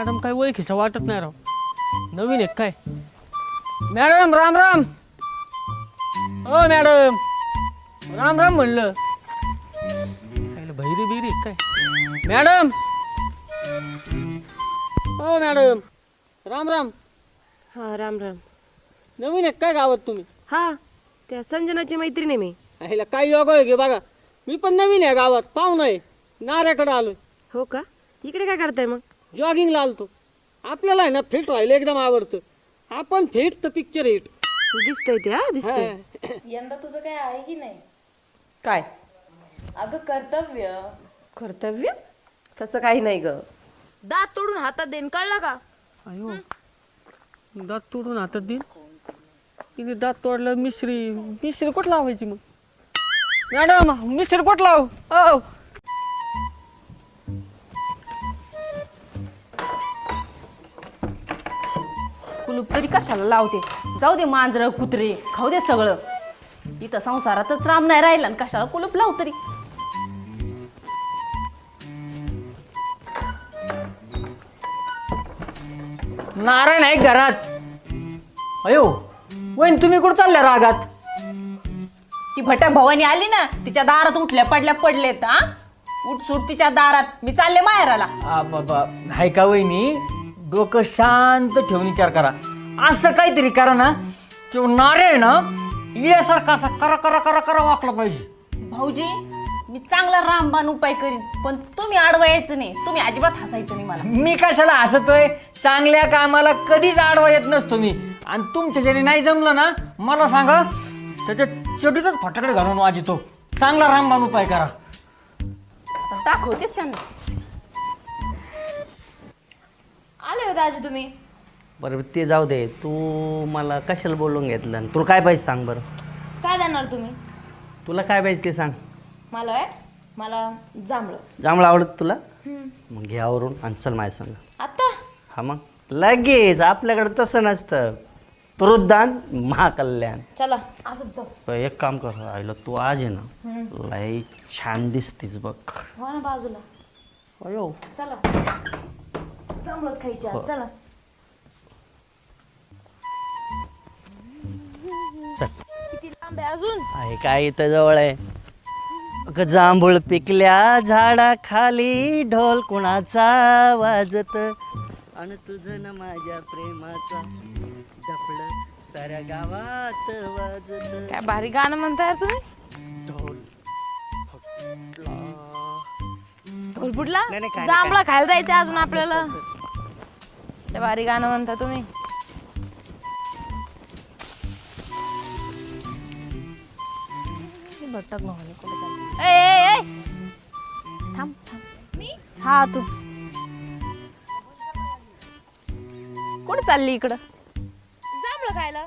Madam काय ओळखीचं वाटत नाही राव. नवीन एक काय? मॅडम राम राम. हो मॅडम. राम राम म्हणलं. बहिरी बिरी काय? मॅडम. हो मॅडम. राम राम. हा राम राम. नवीन एक काय गावात तुम्ही? हा त्या संजनाची मैत्रीण आहे मी. ह्याला काय योग आहे गे बघा. मी पण नवीन आहे गावात. पाहुणा आहे. नाऱ्याकडे आलोय. हो का? इकडे काय करताय मग? जॉगिंगला आलतो. आपल्याला आहे ना फिट राहिलं एकदम आवडतं. आपण फिट तर पिक्चर हिट दिसतंय ते हा दिसतंय. यंदा तुझं काय आहे की नाही? काय? अगं कर्तव्य. कर्तव्य? तसं काही नाही ग. दात तोडून हातात देईन कळलं का? अयो. दात तोडून हातात देईन? तिने दात तोडलं मिश्री मिश्री कुठं लावायची मग? मॅडम मिश्री कुठं लाव? हो कुलूप तरी कशाला लावते? जाऊ दे मांजर कुत्रे खाऊ दे सगळं. इथं संसारातच राम नाही राहिला आणि कशाला कुलूप लाव तरी? नारायण आहे घरात. अयो वहीन तुम्ही कुठं चालल्या रागात? ती भटक भवानी आली ना तिच्या दारात उठल्या पडल्या पडलेत हा? उठ सुट तिच्या दारात. मी चालले माहेराला. आ बाबा हाय का वहिनी? डोकं शांत ठेवून विचार करा. असं काहीतरी करा ना तो नारे ना इल्यासारखा असा करा करा करा करा वाकला पाहिजे. भाऊजी मी चांगला रामबाण उपाय करीन पण तुम्ही आडवा यायचं नाही तुम्ही अजिबात हसायचं नाही मला. मी कशाला हसतोय? चांगल्या कामाला कधीच आडवा येत नसतो मी. आणि तुमच्या जरी नाही जमलं ना मला सांगा त्याच्या चडीतच फटाकडे घालून वाजतो. चांगला रामबाण उपाय करा. दाखवतेच त्यांना. आले होते आजी तुम्ही? बरं ते जाऊ दे. तू मला कशाला बोलून घेतलं? आणि तुला काय पाहिजे सांग बरं. काय देणार तुम्ही? तुला काय पाहिजे ते सांग. मला आहे मला जांभळं. जांभळं आवडत तुला? मग घे आवरून आणि चल माझ्या संग. आता हा मग. लगेच. आपल्याकडे तसं नसतं. प्रोद्दान महाकल्याण. चला असंच जाऊ. एक काम कर. आईला तू आज आहे ना. लय छान दिसतीस बघ. हो ना बाजूला. अयो. चला. खायची आज, चला चल किती लांब आहे अजून आहे काय इथं जवळ आहे अगं जांभूळ पिकल्या झाडा खाली ढोल कुणाचा वाजत. आणि तुझं ना माझ्या प्रेमाचा डफळ साऱ्या गावात वाजत. काय भारी गाणं म्हणताय तुम्ही? ढोल फुलफुटला नाही, नाही, काय नाही, जांभळं खायला जायचं अजून आपल्याला. ते भारी गाणं म्हणता तुम्ही. ए, ए, ए. थांब थांब. हा तू. कुठे चालली इकडं? जांभळं खायला.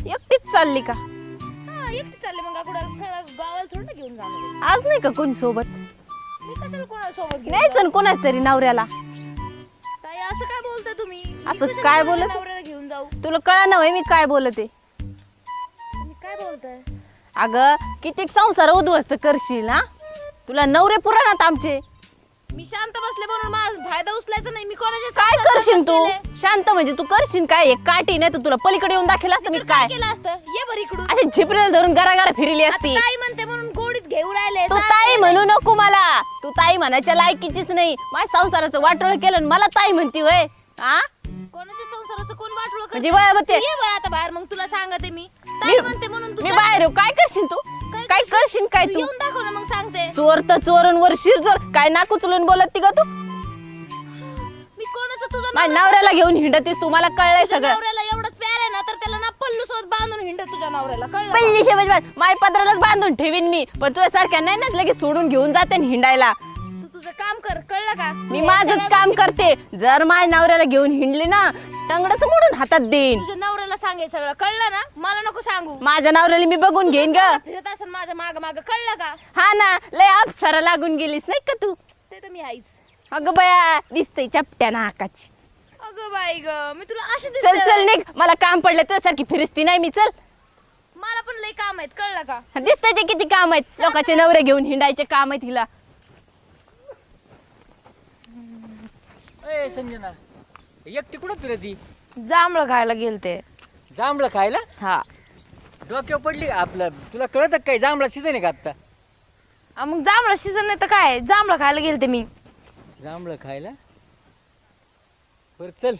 एकटीच चालली का? हा एकटी चालले. मग कुठं गावाला थोडं घेऊन जाणार आज नाही का कोणी सोबत? मी कशाला कोणाला सोबत घेऊन न्यायचं ना कोणाच तरी नवऱ्याला. असं काय बोलताय तुम्ही? मी असं कशाला काय बोलत? नवऱ्याला घेऊन जाऊ? तुला कळा नव्हे मी काय बोलते. तुम्ही काय बोलताय? अगं कितीक संसार उद्ध्वस्त करशील ना तुला नवरे पुराणात आमचे. मी शांत बसले म्हणून माझा फायदा उचलायचा नाही. मी कोणाचे काय करशील तू? शांत म्हणजे तू करशील काय? एक काठी नाही तर तुला पलीकडे येऊन दाखल असतं मी तर काय केलं असतं? ये बरं इकडून. असे झिपरेल धरून घराघरा फिरली आता असती. ताई म्हणते म्हणून गोडीत घेऊन राहिले. तू म्हणू नको मला. तू ताई म्हणायच्या लायकीचीच नाही. माझ्या संसाराचं वाटोळ केलं आणि मला ताई म्हणती वय हा कोणाच्या संसाराचं? कोण वाटलं? म्हणजे वय बघते ये बरं आता बाहेर मग तुला सांगते मी. ताई म्हणते म्हणून तू मी जा. बाहेर येऊ. काय करशील तू? काय करशील? काय तू तू? येऊन दाखव ना मग सांगते. चोर तर चोरून शिरजोर काय नाक उचलून बोलत ती ग तू? मी कोणाचं तुझं माझ्या नवऱ्याला घेऊन हिंडतीस तू मला कळलंय तुझ्या सगळं. नवऱ्याला सोबत बांधून हिंड तुझ्या नवऱ्याला कळलं? पहिली शेवट बात, बांधून ठेवीन मी. पण तुझ्या सारख्या नाही ना लगेच सोडून घेऊन जाते आणि हिंडायला. तू तुझं काम कर कळलं का? मी माझंच काम करते. जर माझ्या नवऱ्याला घेऊन हिंडले ना टंगडच मोडून हातात देईन. तुझ्या नवऱ्याला सांगे सगळं कळलं ना? मला नको सांगू. माझ्या नवऱ्याला मी बघून घेईन ग. फिरत असेल माझ्या माग माग कळलं का? हा ना लय अप्सरा लागून गेलीस नाही का तू? ते तर मी आईच अगं बया दिसतय चपट्या नाकाची. अगं बाई ग. मी तुला अशी चल दिसते चल निघ. मला काम पडलं तुझ्यासारखी फिरस्ती नाही मी. चल. मला पण लई काम आहेत कळलं का? दिसतंय ते किती काम आहेत. लोकांचे नवरे घेऊन हिंडायचे काम आहेत हिला. ए संजना एकटी कुठं फिरती? जांभळं खायला गेलते. जांभळं खायला? हा. डोक्यावर पडली आपलं? तुला कळत काय जांभळा सीझन आहे का आत्ता? आ, मग जांभळं सीझन नाही तर काय? जांभळं खायला गेलते मी. जांभळं खायला? बरं चल.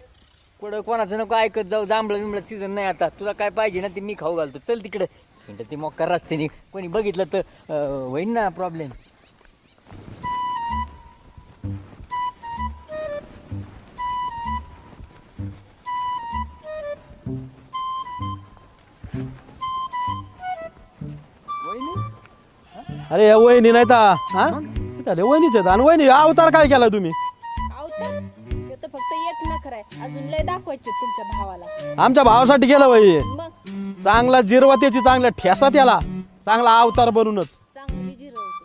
कुठं कोणाचं नको ऐकत जाऊ. जांभळं बिंबळं सीझन नाही आता. तुला काय पाहिजे ना ते मी खाऊ घालतो. चल तिकडं. हिंड ते मोक्का रस्त्याने. कोणी बघितलं तर अं, होईन ना प्रॉब्लेम अरे या वहिनी नाही तर हा? वहिनीच आहेत. आणि वहिनी अवतार काय केला तुम्ही? तुमच्या भावाला. आमच्या भावासाठी केलं वही मग? चांगला जिरवा त्याची चांगला ठेसा त्याला चांगला अवतार बनूनच. चांगली जिरवते.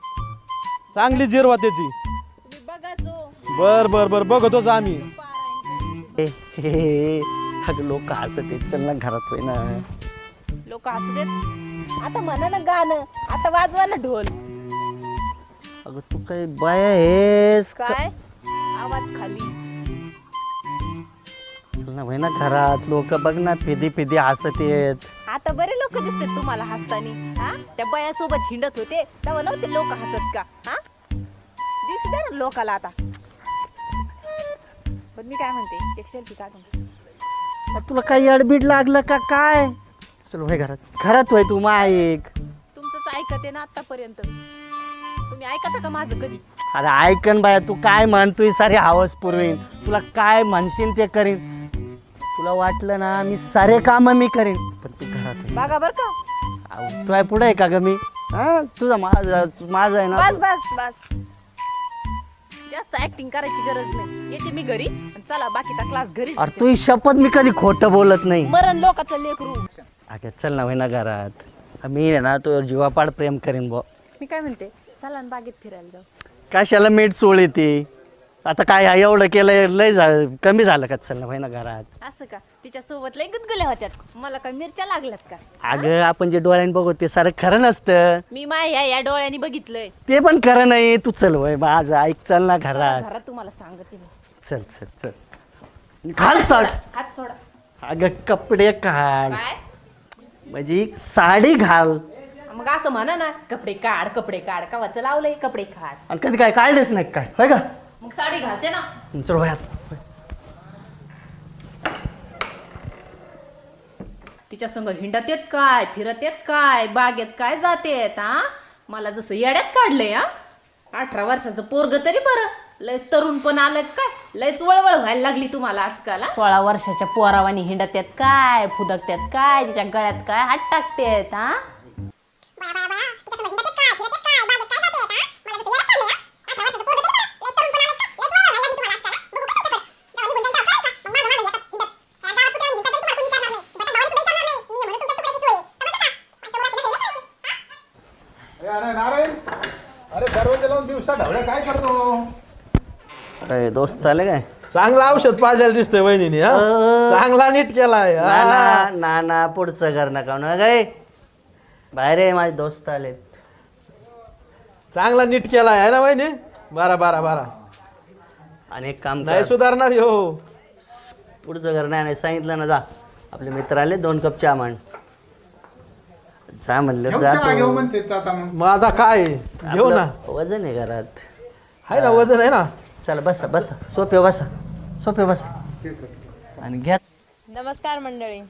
चांगली जिरवा त्याची तुम्ही बघा जो. बर बर बर बघतोच आम्ही. हे, हे, हे. अगं लोक हसत आहेत. चल ना घरात होय ना. लोक हसू देत आता म्हणा ना गाणं. आता वाजवा ना ढोल. अगं तू काय बाया आहेस? का- काय? आवाज खाली. ना होय ना घरात? लोक बघ ना फिदी फिदी हसत येत. आता बरे लोक दिसतात तुम्हाला हसतानी. हा? त्या बयासोबत हिंडत होते तेव्हा नव्हते लोक हसत का? हा? दिसू द्या ना लोकाला आता. पण मी काय म्हणते एक सेल्फी काढून अरे तुला काय अडबीड लागलं का काय? चल होय घरात. घरात होय तू ऐक तुमचंच ऐकते ना आतापर्यंत तुम्ही ऐकता का माझं कधी? अरे ऐकन बाया तू काय म्हणतोय सारे हवस पुरवीन. तुला काय म्हणशील ते करीन? तुला वाटलं ना मी सारे काम मी करीन पण तू घरात आहे. बघा बर का. तू आहे पुढे आहे का ग मी? हा? तुझा माझा माझा आहे ना? बस बस बस. जास्त ऍक्टिंग करायची गरज नाही. येते मी घरी आणि चला बाकीचा क्लास घरी अरे तू ही शपथ मी कधी खोटं बोलत नाही. मरण लोकांचं लेकरू. अगं चल ना ना घरात. मी आहे ना तो जीवापाड प्रेम करीन बुवा. मी काय म्हणते? चला ना बागेत फिरायला जाऊ. कशाला मीठ चोळ येते? आता काय एवढं केलं लय झालं कमी झालं का चल ना घरात. असं का? तिच्या सोबत लय गुदगुल्या होत्यात. मला काय मिरच्या लागल्यात का? अगं आपण जे डोळ्याने बघू ते सारं खरं नसतं. मी माय या डोळ्याने बघितलंय. ते पण खरं नाही. तू चल वय माझं ऐक चल ना घरात. घरात तुम्हाला सांगते मी. चल चल चल. घाल चढ हात सोडा. अगं कपडे काढ. काय? म्हणजे साडी घाल. मग असं म्हणा ना कपडे काढ कपडे काढ. कवाचं लावलंय कपडे काढ. आणि कधी काय काढलेच नाही काय. होय का? मग साडी घालते ना. चल वयात तिच्या संग हिंडत येत काय फिरत येत काय बागेत काय जातेत हा? मला जसं येड्यात काढलंय हा? अठरा वर्षाचं पोरग तरी बरं. लय तरुण पण आलं काय? लयच वळवळ व्हायला लागली तुम्हाला आजकाल सोळा वर्षाच्या पोरावानी हिंडत येत काय फुदकत्यात काय तिच्या गळ्यात काय हात टाकतेत हा? काय करतो? अरे दोस्त आले काय? चांगलं औषध पाजलेलं दिसतंय वहिनीने हा? चांगला नीट केलाय ना हा. ना ना ना पुढचं घर नका ना काय? बाहेर आहे माझे दोस्त आले. चांगला नीट केलाय आहे ना वहिनी? बारा बारा बारा. आणि एक काम नाही कर. सुधारणार हो पुढचं घर नाही नाही सांगितलं ना जा. आपले मित्र आले दोन कप चहा मांड जा म्हणलं? घेऊ जा चहा घेऊ तू. म्हणते आता मग. मग आता काय? घेऊ ना. आपलं वजन आहे घरात. आहे ना वजन आहे ना. चला बसा बसा. सोपे बसा. सोपे बसा. आणि घ्या. नमस्कार मंडळी.